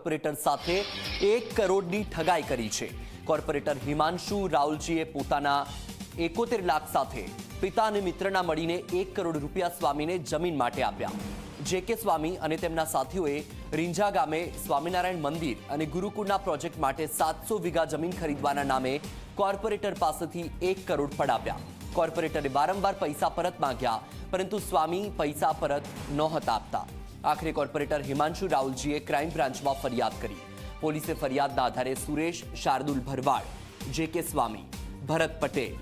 Corporator સાથે એક કરોડની ઠગાઈ કરી છે. કોર્પોરેટર હિમાંશુ રાઉલજીએ પોતાના એકોતેર લાખ સાથે પિતા અને મિત્રના મળીને એક કરોડ રૂપિયા સ્વામીને જમીન માટે આપ્યા. જે કે સ્વામી અને તેમના સાથીઓએ રીંઝા ગામે સ્વામિનારાયણ મંદિર અને ગુરુકુળના પ્રોજેક્ટ માટે સાતસો વીઘા જમીન ખરીદવાના નામે કોર્પોરેટર પાસેથી એક કરોડ પડાવ્યા. કોર્પોરેટરે વારંવાર પૈસા પરત માંગ્યા, પરંતુ સ્વામી પૈસા પરત નહોતા આપતા. આખરે કોર્પોરેટર હિમાંશુ રાઉલજીએ ક્રાઇમ બ્રાન્ચમાં ફરિયાદ કરી. પોલીસે ફરિયાદના આધારે સુરેશ શાર્દુલ ભરવાડ, જે કે સ્વામી, ભરત પટેલ,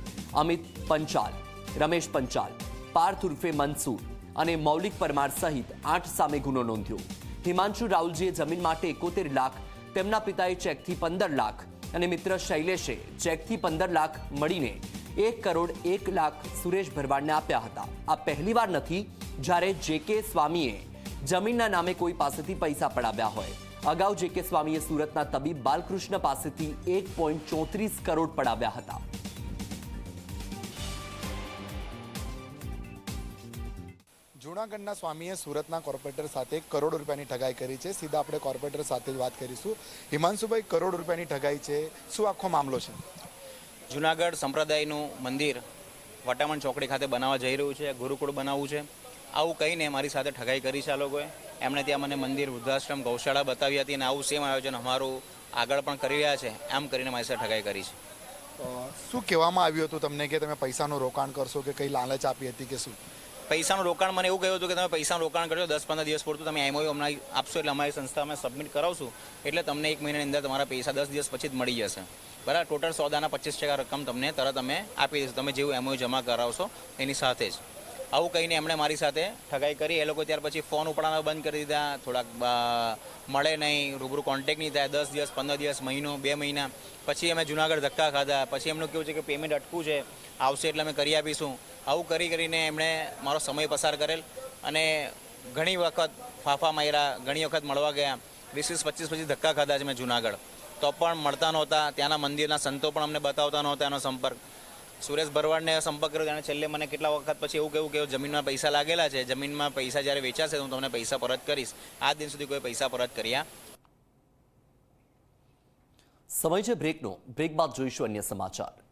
અમિત પંચાલ, રમેશ પંચાલ, પાર્થ ઉર્ફે મનસુર અને મૌલિક પરમાર સહિત આઠ સામે ગુનો નોંધ્યો. હિમાંશુ રાઉલજીએ જમીન માટે એકોતેર લાખ, તેમના પિતાએ ચેકથી પંદર લાખ અને મિત્ર શૈલેશે ચેકથી પંદર લાખ મળીને એક કરોડ એક લાખ સુરેશ ભરવાડને આપ્યા હતા. આ પહેલીવાર નથી, જ્યારે જે કે સ્વામીએ જમીનના નામે કોઈ પાસેથી પૈસા પડાવ્યા હોય. અગાઉ જે કે સ્વામીએ સુરતના તબીબ બાલકૃષ્ણ પાસેથી એક પોઈન્ટ ચોત્રીસ કરોડ પડાવ્યા હતા. જૂનાગઢના સ્વામીએ સુરતના કોર્પોરેટર સાથે કરોડ રૂપિયાની ઠગાઈ કરી છે. સીધા આપણે કોર્પોરેટર સાથે વાત કરીશું. હિમાંશુભાઈ કરોડ રૂપિયાની ઠગાઈ છે. શું આખો મામલો છે? જુનાગઢ સંપ્રદાયનું મંદિર વટામણ ચોકડી ખાતે બનાવવા જઈ રહ્યું છે. ગુરુકુળ બનાવવું છે. આવું કહીને મારી સાથે ઠગાઈ કરી છે આ લોકોએ. એમણે ત્યાં મને મંદિર વૃદ્ધાશ્રમ ગૌશાળા બતાવી હતી અને આવું સેમ આયોજન અમારું આગળ પણ કરી રહ્યા છે. એમ કરીને મારી સાથે ઠગાઈ કરી છે. શું કહેવામાં આવ્યું હતું તમને કે તમે પૈસાનું રોકાણ કરશો કે કઈ લાલચ આપી હતી કે શું? પૈસાનું રોકાણ મને એવું કહ્યું હતું કે તમે પૈસાનું રોકાણ કરજો દસ પંદર દિવસ પૂરતું તમે એમઓયુ હમણાં આપશો એટલે અમારી સંસ્થા અમે સબમિટ કરાવશું. એટલે તમને એક મહિનાની અંદર તમારા પૈસા દસ દિવસ પછી જ મળી જશે. બરાબર? ટોટલ સોદાના પચીસ ટકા રકમ તમને તરત અમે આપી દઈશું. તમે જેવું એમઓયુ જમા કરાવશો એની સાથે જ. આવું કહીને એમણે મારી સાથે ઠગાઈ કરી. એ લોકો ત્યાર પછી ફોન ઉપાડવાના બંધ કરી દીધા. થોડાક મળે નહીં, રૂબરૂ કોન્ટેક્ટ નહીં થાય. દસ દિવસ, પંદર દિવસ, મહિનો, બે મહિના. પછી અમે જુનાગઢ ધક્કા ખાધા. પછી એમનું કેવું છે કે પેમેન્ટ અટકું છે. આવશે એટલે અમે કરી આપીશું. આવું કરી કરીને એમણે મારો સમય પસાર કરેલ અને ઘણી વખત ફાફા માર્યા, ઘણી વખત મળવા ગયા. વીસ વીસ, પચીસ પછી ધક્કા ખાધા છે મેં જુનાગઢ. તો પણ મળતા નહોતા. ત્યાંના મંદિરના સંતો પણ અમને બતાવતા નહોતા એનો સંપર્ક. સુરેશ ભરવાડને સંપર્ક કર્યો. ત્યારે છેલ્લે મને કેટલા વખત પછી એવું કેવું કે જમીનમાં પૈસા લાગેલા છે. જમીનમાં પૈસા જ્યારે વેચાશે હું તમને પૈસા પરત કરીશ. આ દિન સુધી કોઈ પૈસા પરત કર્યા? સમય છે બ્રેકનો. બ્રેક બાદ જોઈશું અન્ય સમાચાર.